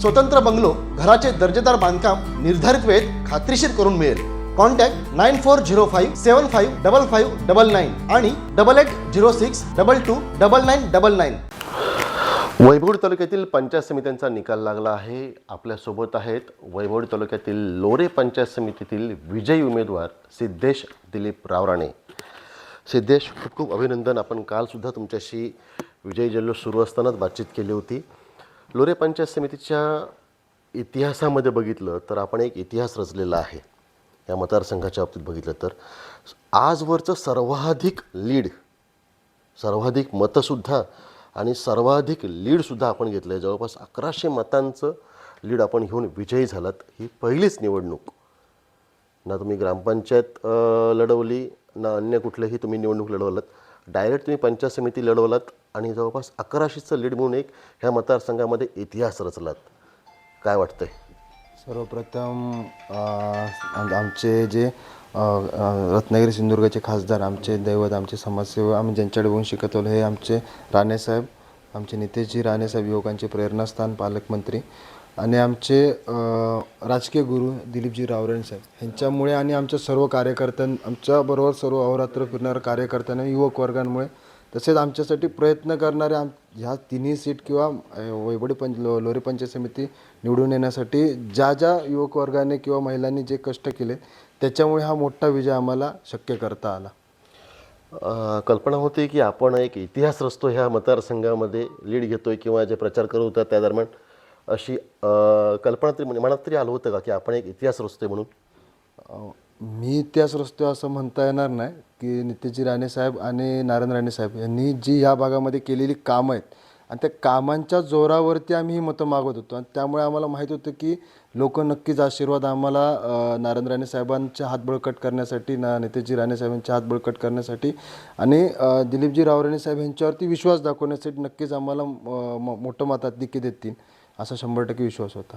स्वतंत्र बंगलो घराचे दर्जेदार बांधकाम निर्धारित वेळेत खात्रीशीर करून मिळेल. Contact nine four zero five seven five double five double nine आणि double eight zero six double two double nine double nine. Vaibhavwadi तालुक्यातील पंचायत समित्यांचा निकाल लागला आहे. आपल्यासोबत आहेत वैभवडी तालुक्यातील लोरे पंचायत समितीतील विजयी उमेदवार सिद्धेश दिलीप रावराणे. सिद्धेश खूप खूप अभिनंदन. आपण कालसुद्धा तुमच्याशी विजयी जल्लोष सुरू असतानाच बातचीत केली होती. लोरे पंचायत समितीच्या इतिहासामध्ये बघितलं तर आपण एक इतिहास रचलेला आहे. या मतदारसंघाच्या बाबतीत बघितलं तर. आजवरचं सर्वाधिक लीड सर्वाधिक मतंसुद्धा आणि सर्वाधिक लीडसुद्धा आपण घेतलं आहे जवळपास अकराशे मतांचं लीड आपण घेऊन विजयी झालात. ही पहिलीच निवडणूक. ना तुम्ही ग्रामपंचायत लढवली ना अन्य कुठल्याही तुम्ही निवडणूक लढवलात. डायरेक्ट तुम्ही पंचायत समिती लढवलात. आणि जवळपास अकराशेचं लीड म्हणून एक ह्या मतदारसंघामध्ये इतिहास रचलात. काय वाटतंय? सर्वप्रथम आमचे जे रत्नागिरी सिंधुदुर्गाचे खासदार आमचे दैवत आमचे समाजसेवा आम्ही ज्यांच्याकडे बघून शिकवलं हे आमचे राणेसाहेब आमचे नितेशजी राणेसाहेब युवकांचे प्रेरणास्थान पालकमंत्री आणि आमचे राजकीय गुरु दिलीपजी रावरण साहेब. ह्यांच्यामुळे आणि आमच्या सर्व कार्यकर्त्यां आमच्याबरोबर सर्व अहोरात्र फिरणाऱ्या कार्यकर्त्यांना युवक वर्गांमुळे तसेच आमच्यासाठी प्रयत्न करणारे आम ह्या तिन्ही सीट किंवा अ, वैभडी पंच लो लोरी पंचायत समिती निवडून येण्यासाठी ज्या ज्या युवक वर्गाने किंवा महिलांनी जे कष्ट केले त्याच्यामुळे हा मोठा विजय आम्हाला शक्य करता आला. कल्पना होती की आपण एक इतिहास रचतो ह्या मतदारसंघामध्ये लीड घेतोय किंवा जे प्रचार करत होता त्या दरम्यान अशी कल्पना तरी म्हणजे मनात तरी आलं होतं का की आपण एक इतिहास रचतोय म्हणून? मी त्याच रस्त्यावर असं म्हणता येणार नाही की नितेशजी राणे साहेब आणि नारायण राणे साहेब यांनी जी या भागामध्ये केलेली कामं आहेत आणि त्या कामांच्या जोरावरती आम्ही ही मतं मागत होतो. आणि त्यामुळे आम्हाला माहीत होतं की लोक नक्कीच आशीर्वाद आम्हाला नारायण राणे साहेबांचे हात बळकट करण्यासाठी ना नेतेजी राणे साहेबांचे हात बळकट करण्यासाठी आणि दिलीपजी रावराणे साहेब यांच्यावरती विश्वास दाखवण्यासाठी नक्कीच आम्हाला अ, म- मोठं मताधिक्य देतील असा शंभर टक्के विश्वास होता.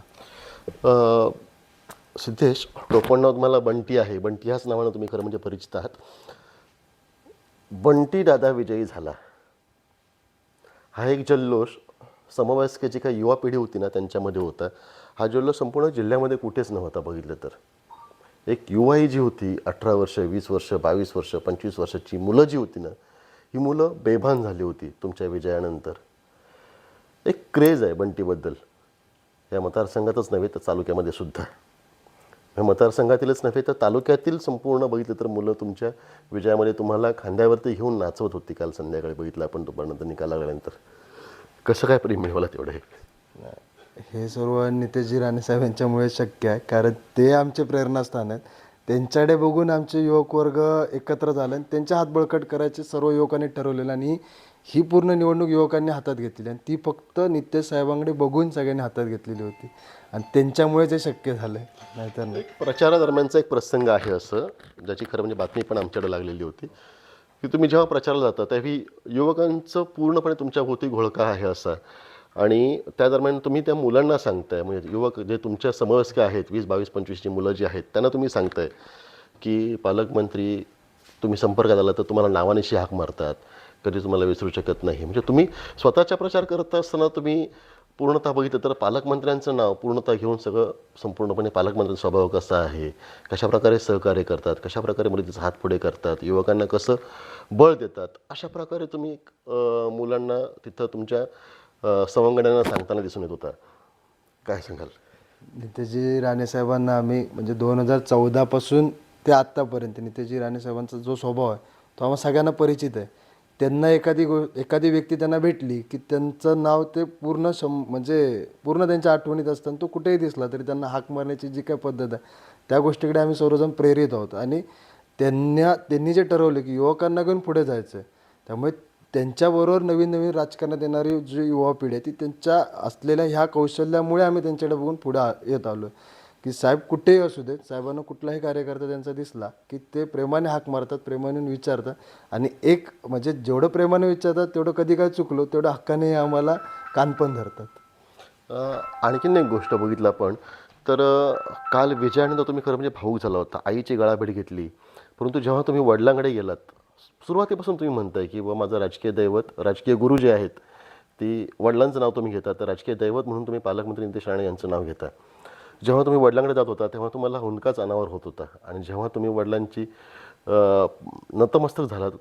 सिद्धेश टोपण तुम्हाला बंटी आहे. बंटी ह्याच नावानं तुम्ही खरं म्हणजे परिचित आहात. बंटी दादा विजयी झाला. हा एक जल्लोष समवयस्क जी काही युवा पिढी होती ना त्यांच्यामध्ये होता. हा जल्लोष संपूर्ण जिल्ह्यामध्ये कुठेच नव्हता बघितलं तर. एक युवाई जी होती अठरा वर्ष वीस वर्ष बावीस वर्ष पंचवीस वर्षाची मुलं जी होती ना ही मुलं बेभान झाली होती तुमच्या विजयानंतर. एक क्रेज आहे बंटीबद्दल. या मतदारसंघातच नव्हे तर तालुक्यामध्ये सुद्धा. मतदारसंघातीलच नव्हे तर तालुक्यातील संपूर्ण बघितलं तर मुलं तुमच्या विजयामध्ये तुम्हाला खांद्यावरती घेऊन नाचवत होती काल संध्याकाळी. बघितलं आपण दुपारनंतर निकाल लागल्यानंतर. कसं काय प्रेम मिळवला तेवढं हे? हे सर्व नितेशजी राणे साहेब यांच्यामुळे शक्य आहे. कारण ते आमचे प्रेरणास्थान आहेत. त्यांच्याकडे बघून आमचे युवक वर्ग एकत्र झाले आणि हात बळकट करायचे सर्व युवकांनी ठरवलेलं आणि ही पूर्ण निवडणूक युवकांनी हातात घेतलेली आणि ती फक्त नितेश साहेबांकडे बघून सगळ्यांनी हातात घेतलेली होती. आणि त्यांच्यामुळे ते शक्य झालं नाहीतर नाही. प्रचारादरम्यानचा एक प्रसंग आहे असं ज्याची खरं म्हणजे बातमी पण आमच्याकडे लागलेली होती की तुम्ही जेव्हा प्रचाराला जाता त्यावेळी युवकांचं पूर्णपणे तुमच्या भोवती घोळका आहे असा. आणि त्या दरम्यान तुम्ही त्या मुलांना सांगताय म्हणजे युवक जे तुमच्या समवयस्क आहेत वीस बावीस पंचवीसची मुलं जी आहेत त्यांना तुम्ही सांगताय की पालकमंत्री तुम्ही संपर्कात आला तर तुम्हाला नावानिशी हाक मारतात. कधी तुम्हाला विसरू शकत नाही. म्हणजे तुम्ही स्वतःचा प्रचार करत असताना तुम्ही पूर्णतः बघितलं तर पालकमंत्र्यांचं नाव पूर्णतः घेऊन सगळं संपूर्णपणे पालकमंत्र्यांचा स्वभाव कसा आहे? कशाप्रकारे सहकार्य करतात? कशाप्रकारे मदतीचा हात पुढे करतात? युवकांना कसं बळ देतात? अशा प्रकारे तुम्ही मुलांना तिथं तुमच्या सवंगड्यांना सांगताना दिसून येत होता. काय सांगाल? नितेजी राणे साहेबांना आम्ही म्हणजे दोन हजार चौदापासून ते आत्तापर्यंत नितेजी राणे साहेबांचा जो स्वभाव आहे तो आम्हाला सगळ्यांना परिचित आहे. त्यांना एखादी गो एखादी व्यक्ती त्यांना भेटली की त्यांचं नाव ते पूर्ण शं म्हणजे पूर्ण त्यांच्या आठवणीत असताना तो कुठेही दिसला तरी त्यांना हाक मारण्याची जी काय पद्धत आहे त्या गोष्टीकडे आम्ही सर्वजण प्रेरित आहोत. आणि त्यांना त्यांनी जे ठरवलं की युवकांना घेऊन पुढे जायचं आहे त्यामुळे त्यांच्याबरोबर नवीन नवीन राजकारणात येणारी जी युवा पिढी आहे ती त्यांच्या असलेल्या ह्या कौशल्यामुळे आम्ही त्यांच्याकडे बघून पुढे येत आलो की साहेब कुठेही असू देत साहेबांना कुठलाही कार्यकर्ता त्यांचा दिसला की ते प्रेमाने हाक मारतात प्रेमाने विचारतात. आणि एक म्हणजे जेवढं प्रेमाने विचारतात तेवढं कधी काय चुकलो तेवढं हक्काने आम्हाला कानपण धरतात. आणखीन एक गोष्ट बघितलं आपण. तर काल विजयानंतर तुम्ही खरं म्हणजे भाऊक झाला होता आईची गळाभेट घेतली. परंतु जेव्हा तुम्ही वडिलांकडे गेलात सुरुवातीपासून तुम्ही म्हणताय की बा माझं राजकीय दैवत राजकीय गुरु जे आहेत ती वडिलांचं नाव तुम्ही घेता तर राजकीय दैवत म्हणून तुम्ही पालकमंत्री नितेश राणे यांचं नाव घेता. जेव्हा तुम्ही वडिलांकडे जात होता तेव्हा तुम्हाला हुंडकाच अनावर होत होता. आणि जेव्हा तुम्ही वडिलांची नतमस्तक झालात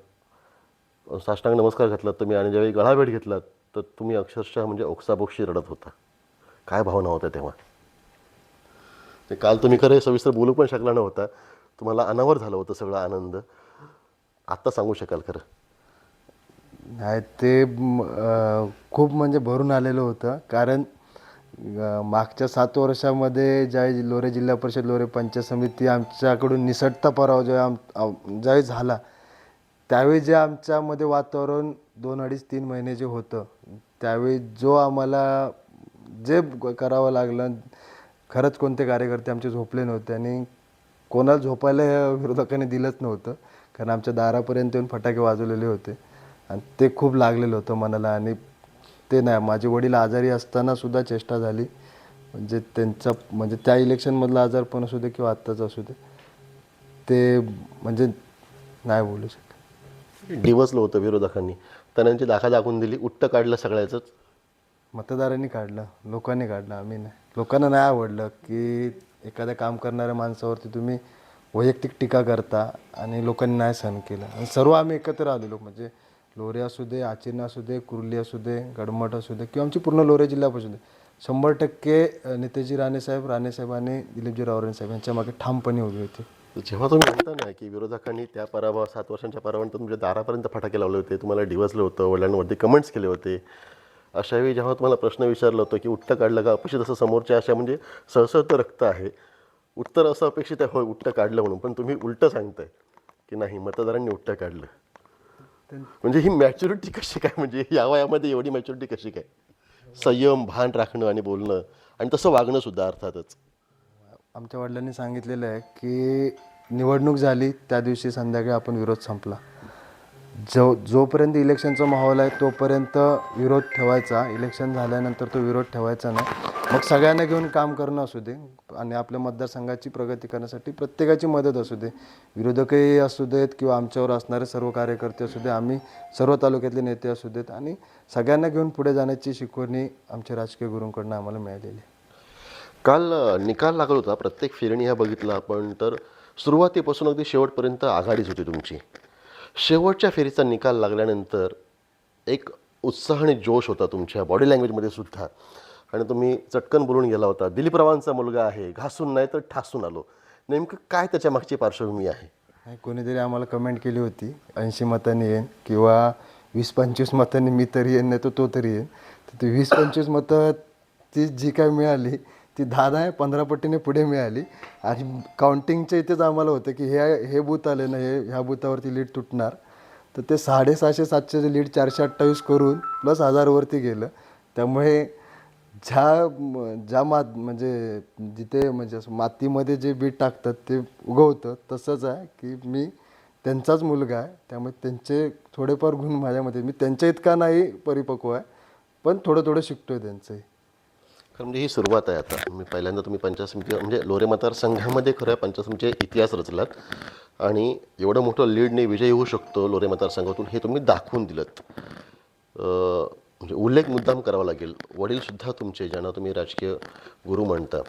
साष्टांग नमस्कार घातलात तुम्ही आणि ज्यावेळी गळाभेट घेतलात तर तुम्ही अक्षरशः म्हणजे ओक्साबोक्षी रडत होता. काय भावना होत्या तेव्हा? ते काल तुम्ही खरं हे सविस्तर बोलू पण शकला नव्हता. तुम्हाला अनावर झालं होतं सगळा आनंद. आत्ता सांगू शकाल खरं? नाही ते खूप म्हणजे भरून आलेलं होतं. कारण मागच्या सात वर्षामध्ये ज्यावेळी लोरे जिल्हा परिषद लोरे पंचायत समिती आमच्याकडून निसटता पराव जेव्हा आम ज्यावेळी झाला त्यावेळी जे आमच्यामध्ये वातावरण दोन अडीच तीन महिने जे होतं त्यावेळी जो आम्हाला जे करावं लागलं खरंच कोणते कार्यकर्ते आमचे झोपले नव्हते आणि कोणाला झोपायला विरोधकांनी दिलंच नव्हतं कारण आमच्या दारापर्यंत येऊन फटाके वाजवलेले होते आणि ते खूप लागलेलं होतं मनाला आणि ते नाही. माझे वडील आजारी असताना सुद्धा चेष्टा झाली. म्हणजे त्यांचा म्हणजे त्या इलेक्शनमधलं आजारपण असू दे किंवा आत्ताचं असू दे. ते म्हणजे नाही बोलू शकत. डिवसलं होतं विरोधकांनी. त्यांची दाखा दाखवून दिली. उट्ट काढलं सगळ्याचंच. मतदारांनी काढलं. लोकांनी काढलं. आम्ही नाही. लोकांना नाही आवडलं की एखाद्या काम करणाऱ्या माणसावरती तुम्ही वैयक्तिक टीका करता आणि लोकांनी नाही सहन केलं. आणि सर्व आम्ही एकत्र आलेलो. म्हणजे लोरे असू दे आचिरणा असू दे कुर्ली असू दे गडमठ असू दे किंवा आमची पूर्ण लोरे जिल्हा असू दे. शंभर टक्के नेतेजी राणेसाहेब राणेसाहेब आणि दिलीपजी रावरे साहेब यांच्या मागे ठामपणे उभी होती. जेव्हा तुम्ही म्हणता ना की विरोधकांनी त्या पराभव सात वर्षांच्या पराभवानंतर तुमच्या दारापर्यंत फटाके लावले होते तुम्हाला डिवसलं होतं वडिलांवरती कमेंट्स केले होते अशावेळी जेव्हा तुम्हाला प्रश्न विचारला होतो की उठ्ठं काढलं का अपेक्षित असं समोरच्या अशा म्हणजे सळसळतं रक्त आहे उत्तर असं अपेक्षित आहे होय उठ्ठं काढलं म्हणून पण तुम्ही उलटं सांगताय की नाही मतदारांनी उठ्ठं काढलं. म्हणजे ही मॅच्युरिटी कशी काय? म्हणजे या वयामध्ये एवढी मॅच्युरिटी कशी काय? संयम भान राखणं आणि बोलणं आणि तसं वागणं सुद्धा अर्थातच. आमच्या वडिलांनी सांगितलेलं आहे की निवडणूक झाली त्या दिवशी संध्याकाळी आपण विरोध संपला. जो जोपर्यंत इलेक्शनचा माहोल आहे तोपर्यंत विरोध ठेवायचा. इलेक्शन झाल्यानंतर तो विरोध ठेवायचा नाही. मग सगळ्यांना घेऊन काम करणं असू दे आणि आपल्या मतदारसंघाची प्रगती करण्यासाठी प्रत्येकाची मदत असू दे. विरोधकही असू देत किंवा आमच्यावर असणारे सर्व कार्यकर्ते असू दे आम्ही सर्व तालुक्यातले नेते असू देत आणि सगळ्यांना घेऊन पुढे जाण्याची शिकवणी आमच्या राजकीय गुरूंकडनं आम्हाला मिळालेली काल निकाल लागला होता. प्रत्येक फिरणी ह्या बघितला आपण. तर सुरुवातीपासून अगदी शेवटपर्यंत आघाडीच होती तुमची. शेवटच्या फेरीचा निकाल लागल्यानंतर एक उत्साह आणि जोश होता तुमच्या बॉडी लँग्वेजमध्ये सुद्धा. आणि तुम्ही चटकन बोलून गेला होता दिलीपरावांचा मुलगा आहे घासून नाही तर ठासून आलो. नेमकं काय त्याच्या मागची पार्श्वभूमी आहे? कोणीतरी आम्हाला कमेंट केली होती ऐंशी मतांनी येईन किंवा वीस पंचवीस मतांनी मी तरी येईन नाही तर तो तरी येईन. तर ती वीस पंचवीस मतं ती जी काय मिळाली ती दहा दहा पंधरा पटीने पुढे मिळाली. आणि काउंटिंगच्या इथेच आम्हाला होतं की हे हे बूथ आले ना हे ह्या बूथावरती लीड तुटणार. तर ते साडेसहाशे सातशे लीड चारशे अठ्ठावीस करून प्लस हजारवरती गेलं. त्यामुळे ज्या ज्या मात म्हणजे जिथे म्हणजे असं मातीमध्ये जे बीट टाकतात ते उगवतं तसंच आहे की मी त्यांचाच मुलगा आहे. त्यामुळे त्यांचे थोडेफार गुण माझ्यामध्ये. मी त्यांच्या इतका नाही परिपक्व आहे पण थोडं थोडं शिकतोय त्यांचंही. खरं म्हणजे ही सुरुवात आहे आता. मी पहिल्यांदा तुम्ही पंचायत म्हणजे लोरे मतदारसंघामध्ये खरं पंचायत इतिहास रचलात. आणि एवढं मोठं लीडने विजय होऊ शकतो लोरे मतदारसंघातून हे तुम्ही दाखवून दिलं म्हणजे उल्लेख मुद्दाम करावा लागेल. वडीलसुद्धा तुमचे ज्यांना तुम्ही राजकीय गुरु म्हणता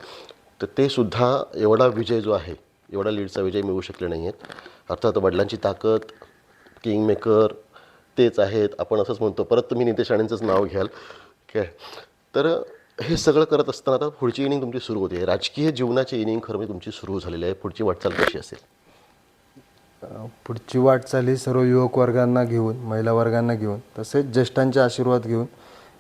तर ते सुद्धा एवढा विजय जो आहे एवढा लीडचा विजय मिळू शकले नाही आहेत अर्थात वडिलांची ताकद किंग मेकर तेच आहेत आपण असंच म्हणतो. परत तुम्ही नितेश राणेंचंच नाव घ्याल. काय तर हे सगळं करत असताना आता पुढची इनिंग तुमची सुरू होते. राजकीय जीवनाची इनिंग खरं म्हणजे तुमची सुरू झालेली आहे. पुढची वाटचाल कशी असेल? पुढची वाटचाल ही सर्व युवक वर्गांना घेऊन महिला वर्गांना घेऊन तसेच ज्येष्ठांचे आशीर्वाद घेऊन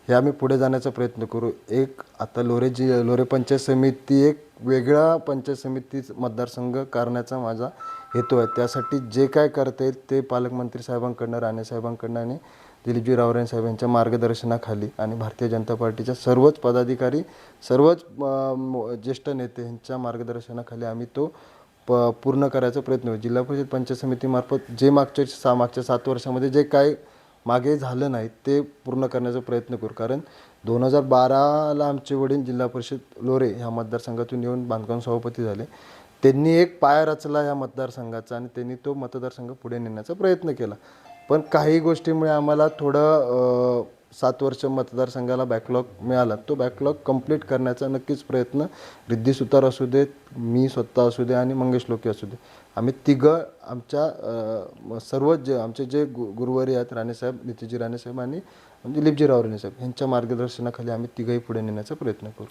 हे आम्ही पुढे जाण्याचा प्रयत्न करू. एक आता लोरे जी लोरे पंचायत समिती एक वेगळा पंचायत समिती मतदारसंघ करण्याचा माझा हेतू आहे. त्यासाठी जे काय करता येईल ते पालकमंत्री साहेबांकडनं राणेसाहेबांकडनं आणि दिलीपजी रावरे साहेब यांच्या मार्गदर्शनाखाली आणि भारतीय जनता पार्टीच्या सर्वच पदाधिकारी सर्वच ज्येष्ठ नेते यांच्या मार्गदर्शनाखाली आम्ही तो प पूर्ण करायचा प्रयत्न करू जिल्हा परिषद पंचायत समितीमार्फत जे मागच्या सा मागच्या सात वर्षामध्ये जे काय मागे झालं नाही ते पूर्ण करण्याचा प्रयत्न करू. कारण दोन हजार बाराला आमचे वडील जिल्हा परिषद लोरे ह्या मतदारसंघातून येऊन बांधकाम सभापती झाले. त्यांनी एक पाया रचला या मतदारसंघाचा आणि त्यांनी तो मतदारसंघ पुढे नेण्याचा प्रयत्न केला. पण काही गोष्टीमुळे आम्हाला थोडं सात वर्ष मतदारसंघाला बॅकलॉग मिळाला. तो बॅकलॉग कंप्लीट करण्याचा नक्कीच प्रयत्न रिद्धी सुतार असू देत मी स्वतः असू दे आणि मंगेश लोके असू दे. आम्ही तिघं आमच्या सर्व जे आमचे जे गु गुरुवारी आहेत राणेसाहेब नितीजी राणेसाहेब आणि म्हणजे दिलीपजी राव राणेसाहेब यांच्या मार्गदर्शनाखाली आम्ही तिघंही पुढे नेण्याचा प्रयत्न करू.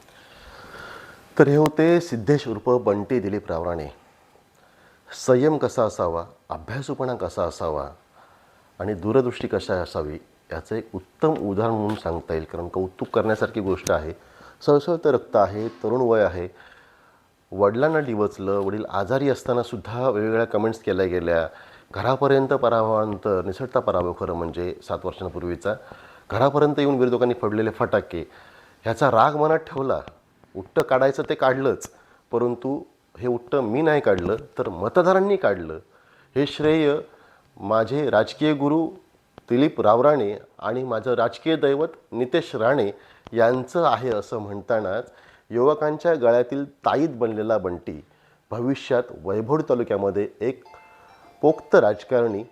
तर हे होते सिद्धेश उर्फ बंटी दिलीप रावराणे संयम कसा असावा अभ्यासूपणा कसा असावा आणि दूरदृष्टी कशा असावी याचं एक उत्तम उदाहरण म्हणून सांगता येईल कारण कौतुक करण्यासारखी गोष्ट आहे. सळसळतं रक्त आहे तरुण वय आहे. वडिलांना डिवचलं वडील आजारी असताना सुद्धा वेगवेगळ्या कमेंट्स केल्या गेल्या. घरापर्यंत पराभवानंतर निसटता पराभव खरं म्हणजे सात वर्षांपूर्वीचा. घरापर्यंत येऊन विरोधकांनी फडलेले फटाके. ह्याचा राग मनात ठेवला. उट्ट काढायचं ते काढलंच. परंतु हे उट्ट मी नाही काढलं तर मतदारांनी काढलं. हे श्रेय माझे राजकीय गुरु दिलीप रावराणे आणि माझं राजकीय दैवत नितेश राणे यांचं आहे असं म्हणतानाच युवकांच्या गळ्यातील ताईत बनलेला बंटी भविष्यात वैभोड तालुक्यामध्ये एक पोक्त राजकारणी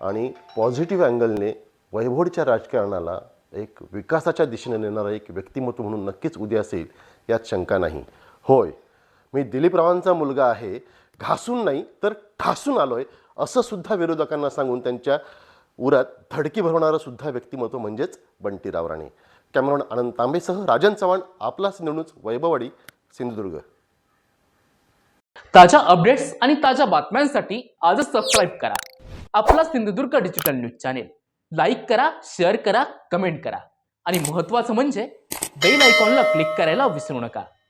आणि पॉझिटिव्ह अँगलने वैभोडच्या राजकारणाला एक विकासाच्या दिशेने नेणारा एक व्यक्तिमत्व म्हणून नक्कीच उद्या असेल यात शंका नाही. होय मी दिलीप रावांचा मुलगा आहे घासून नाही तर ठासून आलो असं सुद्धा विरोधकांना सांगून त्यांच्या उरात धडकी भरवणारं सुद्धा व्यक्तिमत्व म्हणजेच बंटीराव राणे. कॅमेरॉन आनंद तांबेसह राजन चव्हाण आपलाच निवडून वैभववाडी सिंधुदुर्ग. ताज्या अपडेट्स आणि ताज्या बातम्यांसाठी आजच सबस्क्राईब करा. आपला Sindhudurg digital news channel like करा शेअर करा कमेंट करा. आणि महत्त्वाचं म्हणजे बेल आयकॉनला क्लिक करायला विसरू नका.